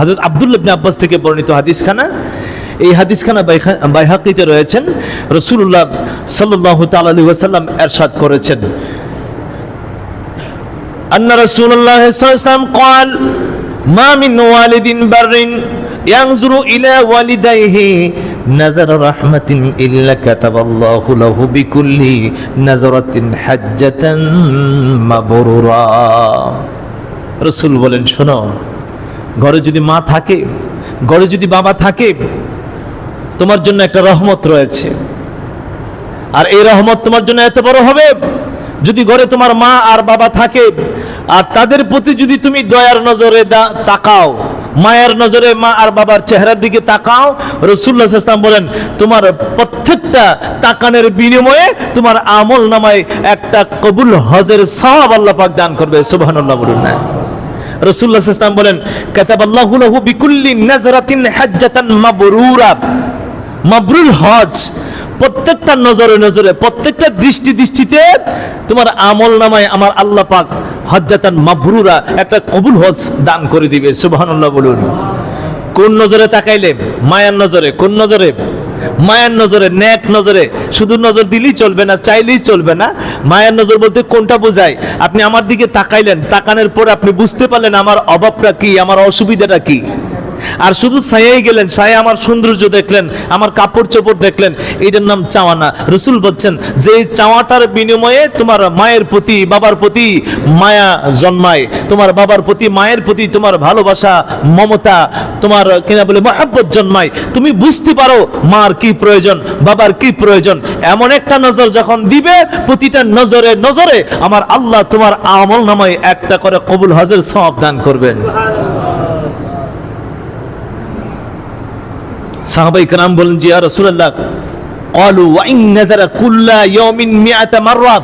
হজরত আব্দুল ইবনে আব্বাস থেকে বর্ণিত হাদিসখানা এই হাদিসখানা বাইহা- বাইহাকিতে রয়েছেন রসুল্লাহ সাল্লাহ তালী ওয়াসাল্লাম এরশাদ করেছেন أن رسول الله صلى الله عليه وسلم قال ما من والد بر ينظر إلى والديه نظر رحمة إلا كتب الله له بكل نظرة حجة مبرورا রসুল বলেন শোনো ঘরে যদি মা থাকে, ঘরে যদি বাবা থাকে, তোমার জন্য একটা রহমত রয়েছে। আর এই রহমত তোমার জন্য এত বড় হবে, যদি ঘরে তোমার মা আর বাবা থাকে, আর তাদের প্রতি যদি তুমি দয়ার নজরে তাকাও, মায়ের নজরে মা আর বাবার চেহারার দিকে তাকাও রসুল্লাহ ইসলাম বলেন, তোমার প্রত্যেকটা তাকানের বিনিময়ে তোমার আমল নামায় একটা কবুল হজের সওয়াব আল্লাহ পাক দান করবে, সুবহানাল্লাহ বলুন না। রসুল্লাহ ইসলাম বলেন, কাতাবাল্লাহু লাহু বিকুল্লি নাজরাতিন হাজ্জাতান মাবরুরা। মাবরুর হজ প্রত্যেকটা নজরে নজরে, প্রত্যেকটা দৃষ্টি দৃষ্টিতে তোমার আমল নামায় আমার আল্লাহ পাক হজ্জাতান মাবরুরা, একটা কবুল হজ দান করে দিবে, সুবহানাল্লাহ বলুন। কোন নজরে তাকাইলে? মায়ার নজরে, কোন নজরে? মায়ার নজরে নেক নজরে, শুধু নজর দিলেই চলবে না, চাইলেই চলবে না। মায়ের নজর বলতে কোনটা বোঝায়? আপনি আমার দিকে তাকাইলেন, তাকানোর পর আপনি বুঝতে পারলেন আমার অভাবটা কি, আমার অসুবিধাটা কি। আর শুধু ছায়াই গেলেন, ছায়া আমার সৌন্দর্য দেখলেন, আমার কাপড় চোপড় দেখলেন এইটার নাম চাওয়া না রসুল বলছেন যে চাওয়াটার বিনিময়ে তোমার মায়ের প্রতি, বাবার প্রতি মায়া জন্মায়, তোমার বাবার প্রতি, মায়ের প্রতি তোমার ভালোবাসা, মমতা, তোমার কিনা বলে, মহাব্বত জন্মায়। তুমি বুঝতে পারো মার কি প্রয়োজন, বাবার কি প্রয়োজন। এমন একটা নজর যখন দিবে, প্রতিটা নজরে নজরে আমার আল্লাহ তোমার আমল নামায় একটা করে কবুল হজের সব দান করবেন। সাহাবাই কালাম বলেন, যে ইয়া রাসূলুল্লাহ, ক্বালু ওয়া ইন নাযারা কুল্লা ইয়াউমিন মিআতা মাররা।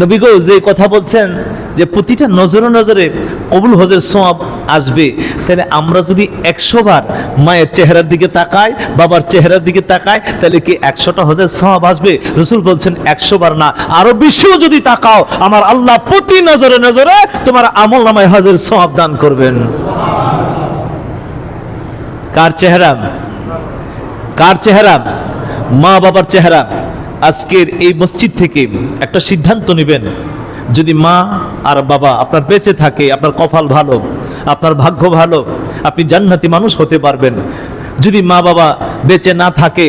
নবী যে কথা বলছেন যে প্রতিটা নজরে নজরে কবুল হজের সওয়াব আসবে। তাহলে আমরা যদি একশো বার মায়ের চেহারার দিকে তাকাই, বাবার চেহারার দিকে তাকাই, তাহলে কি একশোটা হজের সওয়াব আসবে? রসুল বলছেন, একশো বার না। আরও বেশিও যদি তাকাও, আমার আল্লাহ প্রতি নজরে নজরে তোমার আমল নামায় হজের সওয়াব দান করবেন। কার চেহারা? কার চেহারা? মা বাবার চেহারা। আজকের এই মসজিদ থেকে একটা সিদ্ধান্ত নেবেন। যদি মা আর বাবা আপনার বেঁচে থাকে, আপনার কপাল ভালো, আপনার ভাগ্য ভালো, আপনি জান্নাতি মানুষ হতে পারবেন। যদি মা বাবা বেঁচে না থাকে,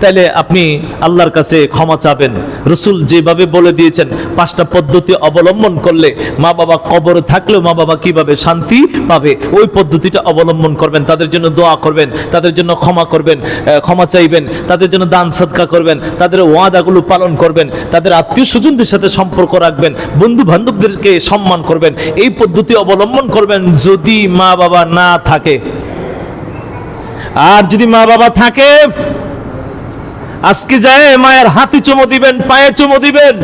তাহলে আপনি আল্লাহর কাছে ক্ষমা চাবেন। রসুল যেভাবে বলে দিয়েছেন, পাঁচটা পদ্ধতি অবলম্বন করলে মা বাবা কবরে থাকলেও মা বাবা কীভাবে শান্তি পাবে, ওই পদ্ধতিটা অবলম্বন করবেন। তাদের জন্য দোয়া করবেন, তাদের জন্য ক্ষমা করবেন ক্ষমা চাইবেন, তাদের জন্য দান সৎকা করবেন, তাদের ওয়াদাগুলো পালন করবেন, তাদের আত্মীয় স্বজনদের সাথে সম্পর্ক রাখবেন বন্ধু বান্ধবদেরকে সম্মান করবেন। এই পদ্ধতি অবলম্বন করবেন যদি মা বাবা না থাকে। আর যদি মা বাবা থাকে, আজকে যায় মায়ের হাতে চুমো দিবেন, পায়ে চুমো দিবেন।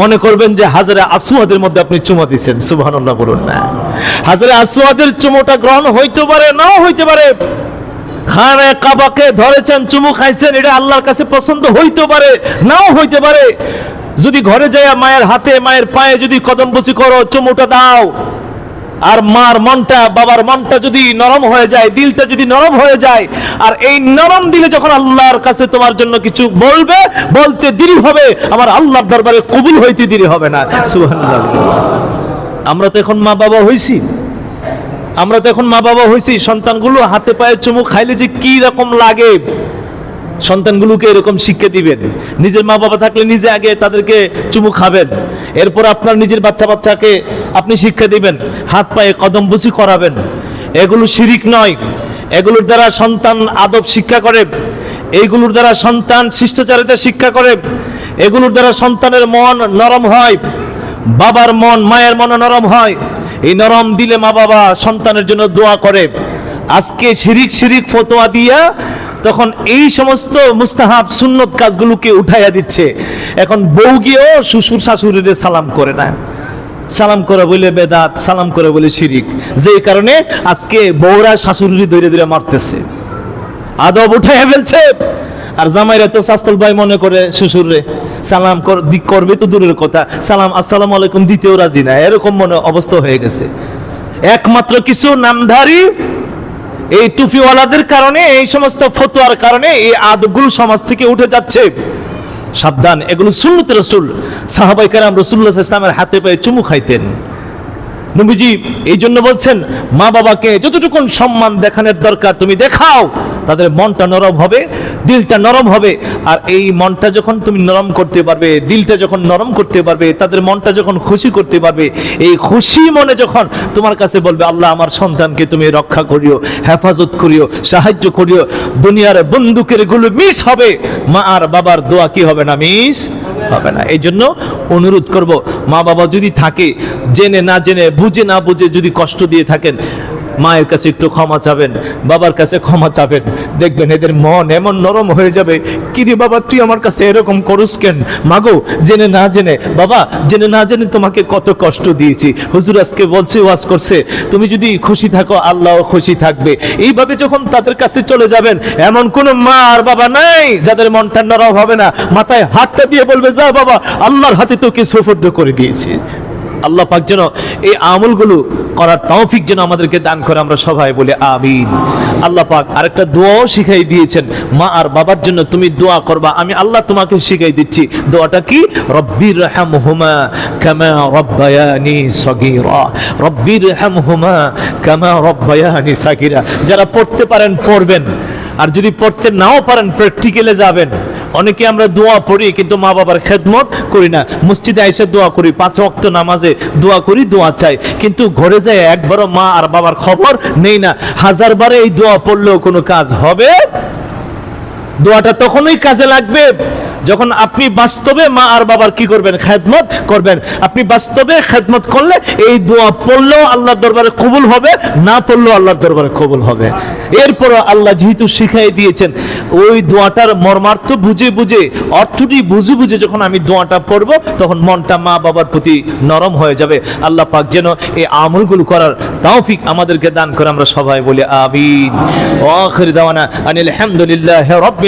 মনে করবেন যে হাজারে আসুয়াদের মধ্যে আপনি চুমো দিচ্ছেন সুবহানাল্লাহ বলুন না। হাজারে আসুয়াদের চুমোটা গ্রহণ হইতে পারে, নাও হইতে পারে। খানে কাবাকে ধরেছেন, চুমু খাইছেন, এটা আল্লাহর কাছে পছন্দ হইতে পারে, নাও হইতে পারে। যদি ঘরে যায় মায়ের হাতে, মায়ের পায়ে যদি কদম বসি করো, চুমুটা দাও। আর মার মনটা, বাবার মনটা যদি নরম হয়ে যায়, দিলটা যদি নরম হয়ে যায়, আর এই নরম দিলে যখন আল্লাহর কাছে তোমার জন্য কিছু বলবে, বলতে দেরি হবে, আমার আল্লাহর দরবারে কবুল হইতে দেরি হবে না। আমরা তো এখন মা বাবা হইছি। আমরা তো এখন মা বাবা হইছি। সন্তানগুলো হাতে পায়ে চুমু খাইলে যে কি রকম লাগে? সন্তানগুলোকে এরকম শিক্ষা দিবেন। নিজের মা বাবা থাকলে নিজে আগে তাদেরকে চুমু খাবেন। এরপর আপনার নিজের বাচ্চা বাচ্চাকে আপনি শিক্ষা দিবেন। হাত পায়ে কদম বুসি করাবেন। এগুলো শিরিক নয়। এগুলোর দ্বারা সন্তান আদব শিক্ষা করে। এইগুলোর দ্বারা সন্তান শিষ্টাচারিতা শিক্ষা করে। এগুলোর দ্বারা সন্তানের মন নরম হয়। বাবার মন, মায়ের মন নরম হয়। এই নরম দিলে মা বাবা সন্তানের জন্য দোয়া করে। আজকে শিরিক শিরিক ফতোয়া দিয়া তখন এই সমস্ত মুস্তাহাব সুন্নত কাজগুলোকে উঠাইয়া দিচ্ছে। এখন বউ গিয়েও শ্বশুর শাশুড়িরে সালাম করে না। সালাম করে বলে বেদাত, সালাম করে বলে শিরিক। যে কারণে আজকে বউরা শাশুড়ি ধরে ধরে মারতেছে। আদব উঠাইয়া ফেলছে। আর জামাইরা তো শাস্তল ভাই মনে করে শ্বশুররে, সালাম কর- দি- করবে তো দূরের কথা। সালাম, আসসালাম আলাইকুম, দিতেও রাজি না। এরকম মনে অবস্থা হয়ে গেছে। একমাত্র কিছু নামধারী এই টুপিওয়ালাদের কারণে, এই সমস্ত ফতোয়ার কারণে এই আদগুলো সমাজ থেকে উঠে যাচ্ছে। সাবধান, এগুলো সুন্নত রসুল। সাহাবাইকার রসুল্লাহ ইসলামের হাতে পায়ে চুমু খাইতেন। নবীজি এই জন্য বলছেন, মা বাবাকে যতটুকুন সম্মান দেখানোর দরকার তুমি দেখাও, তাদের মনটা নরম হবে, দিলটা নরম হবে, আর এই মনটা যখন তুমি নরম করতে পারবে, দিলটা যখন নরম করতে পারবে, তাদের মনটা যখন খুশি করতে পারবে, এই খুশি মনে যখন তোমার কাছে বলবে, আল্লাহ আমার সন্তানকে তুমি রক্ষা করিও, হেফাজত করিও, সাহায্য করিও, দুনিয়ার বন্দুকেরগুলো মিস হবে, মা আর বাবার দোয়া কি হবে না মিস? হবে না। এই জন্য অনুরোধ করব মা বাবা যদি থাকে, জেনে না জেনে, বুঝে না বুঝে যদি কষ্ট দিয়ে থাকেন মায়ের কাছে একটু ক্ষমা চাবেন, বাবার কাছে ক্ষমা চাবেন। দেখবেন এদের মন এমন নরম হয়ে যাবে, কি রে বাবা, তুই আমার কাছে এরকম করুস কেন? মাগো, জেনে না জেনে, বাবা, জেনে না জেনে তোমাকে কত কষ্ট দিয়েছি। হুজুর আজকে বলছে, ওয়াজ করছে, তুমি যদি খুশি থাকো, আল্লাহ খুশি থাকবে। এইভাবে যখন তাদের কাছে চলে যাবেন, এমন কোন মা আর বাবা নাই, যাদের মনটা নরম হবে না, মাথায় হাতটা দিয়ে বলবে, যা বাবা, আল্লাহর হাতে তোকে সুফর্দ করে দিয়েছি। আল্লাহ পাক যেন এই আমলগুলো করার তৌফিক যেন আমাদেরকে দান করে আমরা সবাই বলে আমিন। আল্লাহ পাক আরেকটা দোয়াও শিখাই দিয়েছেন, মা আর বাবার জন্য তুমি দোয়া করবা, আমি আল্লাহ তোমাকে শিখাই দিচ্ছি। দোয়াটা কি? রব্বির রহমহুমা কামা রব্বায়ানি সগীরা। রব্বির রহমহুমা কামা রব্বায়ানি সাগীরা। যারা পড়তে পারেন, পড়বেন। আর যদি পড়তে নাও পারেন প্র্যাকটিক্যালে যাবেন। অনেকে আমরা দোয়া পড়ি কিন্তু মা বাবার খেদমত করি না। মসজিদে এসে দোয়া করি, পাঁচ অক্ত নামাজে দোয়া করি, দোয়া চাই। কিন্তু ঘরে যায় একবারও মা আর বাবার খবর নেই না। হাজার বারে এই দোয়া পড়লেও কোনো কাজ হবে দোয়াটা তখনই কাজে লাগবে যখন আপনি বাস্তবে মা আর বাবার কি করবেন? খেদমত করবেন। আপনি বাস্তবে খেদমত করলে এই দোয়া পড়লেও আল্লাহর দরবারে কবুল হবে, না পড়লেও আল্লাহর দরবারে কবুল হবে। এরপর আল্লাহ যেহেতু শিখাই দিয়েছেন, ওই দোয়াটার মর্মার্থ বুঝে বুঝে, অর্থটি বুঝে বুঝে যখন আমি দোয়াটা পড়ব, তখন মনটা মা বাবার প্রতি নরম হয়ে যাবে। আল্লাহ পাক যেন এই আমলগুলো করার তৌফিক আমাদেরকে দান করে আমরা সবাই বলি, আমিন। ওয়াখির দাওয়ানা আনিল হামদুলিল্লাহি রাব্বিল